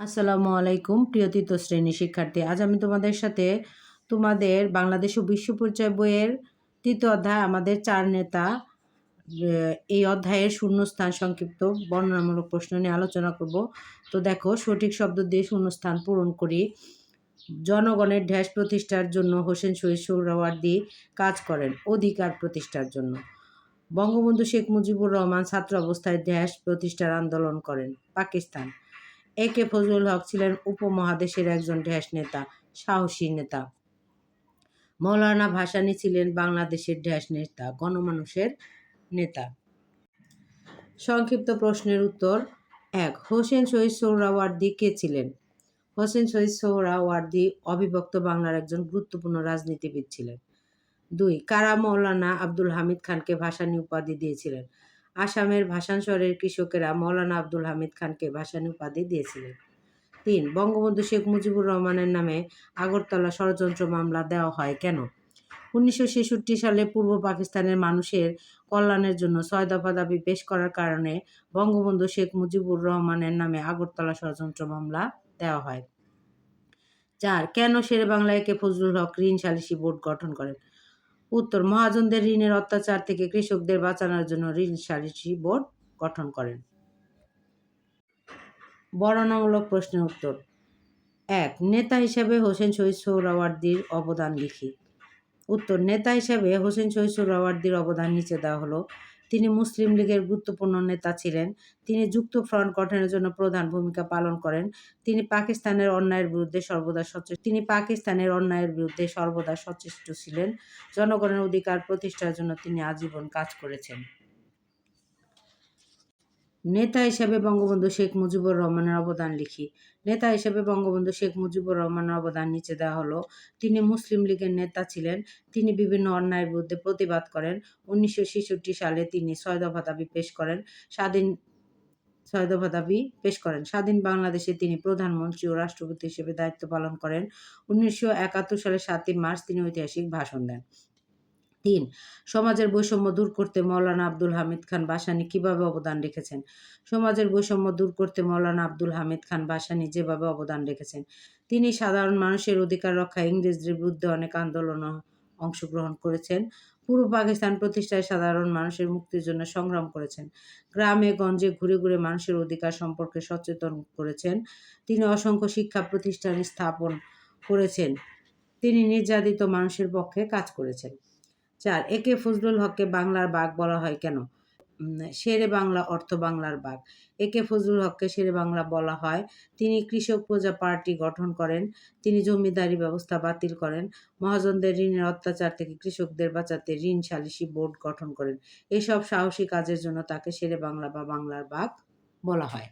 আসসালামু আলাইকুম, প্রিয় তৃতীয় শ্রেণি শিক্ষার্থী। আজ আমি তোমাদের সাথে তোমাদের বাংলাদেশ ও বিশ্ব পরিচয় বইয়ের তৃতীয় অধ্যায়, আমাদের চার নেতা এই অধ্যায়ের শূন্যস্থান সংক্ষিপ্ত বর্ণনামূলক প্রশ্ন নিয়ে আলোচনা করব। তো দেখো, সঠিক শব্দ দিয়ে শূন্যস্থান পূরণ করি। জনগণের ঢ্যাস প্রতিষ্ঠার জন্য হোসেন শহীদ সোহরাওয়ার্দী কাজ করেন অধিকার প্রতিষ্ঠার জন্য। বঙ্গবন্ধু শেখ মুজিবুর রহমান ছাত্র অবস্থায় ঢ্যাস প্রতিষ্ঠার আন্দোলন করেন পাকিস্তান। এ কে ফজলুল হক ছিলেন উপমহাদেশের একজন ঢ্যাস নেতা, সাহসী নেতা। মৌলানা ভাসানী ছিলেন বাংলাদেশের ঢ্যাস নেতা, গণমানুষের নেতা। সংক্ষিপ্ত প্রশ্নের উত্তর এক, হোসেন শহীদ সোহরাওয়ার্দী কে ছিলেন? হোসেন শহীদ সোহরাওয়ার্দী অবিভক্ত বাংলার একজন গুরুত্বপূর্ণ রাজনীতিবিদ ছিলেন। দুই, কারা মৌলানা আব্দুল হামিদ খানকে ভাসানী উপাধি দিয়েছিলেন? আসামের ভাসানচরের কৃষকেরা মৌলানা আব্দুল হামিদ খানকে ভাসানী উপাধি দিয়েছিলেন। তিন, বঙ্গবন্ধু শেখ মুজিবুর রহমানের নামে আগরতলা ষড়যন্ত্র মামলা দেওয়া হয় কেন? উনিশশো ছেষট্টি সালে পূর্ব পাকিস্তানের মানুষের কল্যাণের জন্য ছয় দফা দাবি পেশ করার কারণে বঙ্গবন্ধু শেখ মুজিবুর রহমানের নামে আগরতলা ষড়যন্ত্র মামলা দেওয়া হয়। চার, কেন শেরে বাংলায় কে ফজলুল হক ঋণ সালিসি বোর্ড গঠন করেন? উত্তর, মহাজনদের ঋণের অত্যাচার থেকে কৃষকদের বাঁচানোর জন্য ঋণ সালিসি বোর্ড গঠন করেন। বর্ণনামূলক প্রশ্নের উত্তর। এক, নেতা হিসেবে হোসেন শহীদ সোহরাওয়ার্দির অবদান লিখি। উত্তর, নেতা হিসেবে হোসেন শহীদ সোহরাওয়ার্দির অবদান নিচে দেওয়া হলো তিনি মুসলিম লীগের গুরুত্বপূর্ণ নেতা ছিলেন। তিনি যুক্ত ফ্রন্ট গঠনের জন্য প্রধান ভূমিকা পালন করেন। তিনি পাকিস্তানের অন্যায়ের বিরুদ্ধে সর্বদা সচেষ্ট তিনি পাকিস্তানের অন্যায়ের বিরুদ্ধে সর্বদা সচেষ্ট ছিলেন। জনগণের অধিকার প্রতিষ্ঠার জন্য তিনি আজীবন কাজ করেছেন। নেতা হিসেবে বঙ্গবন্ধু শেখ মুজিবুর রহমানের অবদান লিখি। নেতা হিসেবে বঙ্গবন্ধু শেখ মুজিবুর রহমানের অবদান নিচে দেওয়া হলো, তিনি মুসলিম লীগের নেতা ছিলেন, তিনি বিভিন্ন অন্যায়ের বিরুদ্ধে প্রতিবাদ করেন, উনিশশো ছেষট্টি সালে তিনি ছয় দফা দাবি পেশ করেন, স্বাধীন ছয় দফা দাবি পেশ করেন, স্বাধীন বাংলাদেশে তিনি প্রধানমন্ত্রী ও রাষ্ট্রপতি হিসেবে দায়িত্ব পালন করেন, উনিশশো একাত্তর সালে সাতই মার্চ তিনি ঐতিহাসিক ভাষণ দেন। তিন সমাজের বৈষম্য দূর করতে মৌলানা আব্দুল হামিদ খান বাসানি কীভাবে অবদান রেখেছেন? সমাজের বৈষম্য দূর করতে মৌলানা আব্দুল হামিদ খান বাসানি যেভাবে অবদান রেখেছেন। তিনি সাধারণ মানুষের অধিকার রক্ষায় ইংরেজদের বিরুদ্ধে অনেক আন্দোলন অংশগ্রহণ করেছেন। পূর্ব পাকিস্তান প্রতিষ্ঠায় সাধারণ মানুষের মুক্তির জন্য সংগ্রাম করেছেন। গ্রামে, গঞ্জে ঘুরে ঘুরে মানুষের অধিকার সম্পর্কে সচেতন করেছেন। তিনি অসংখ্য শিক্ষা প্রতিষ্ঠান স্থাপন করেছেন। তিনি নির্যাতিত মানুষের পক্ষে কাজ করেছেন। চার, একে ফজলুল হককে বাংলার বাঘ বলা হয় কেন? শেরে বাংলা অর্থ বাংলার বাঘ। একে ফজলুল হককে শেরে বাংলা বলা হয়। তিনি কৃষক প্রজা পার্টি গঠন করেন, তিনি জমিদারি ব্যবস্থা বাতিল করেন, মহাজনদের ঋণের অত্যাচার থেকে কৃষকদের বাঁচাতে ঋণ সালিসি বোর্ড গঠন করেন। এসব সাহসী কাজের জন্য তাকে শেরে বাংলা বা বাংলার বাঘ বলা হয়।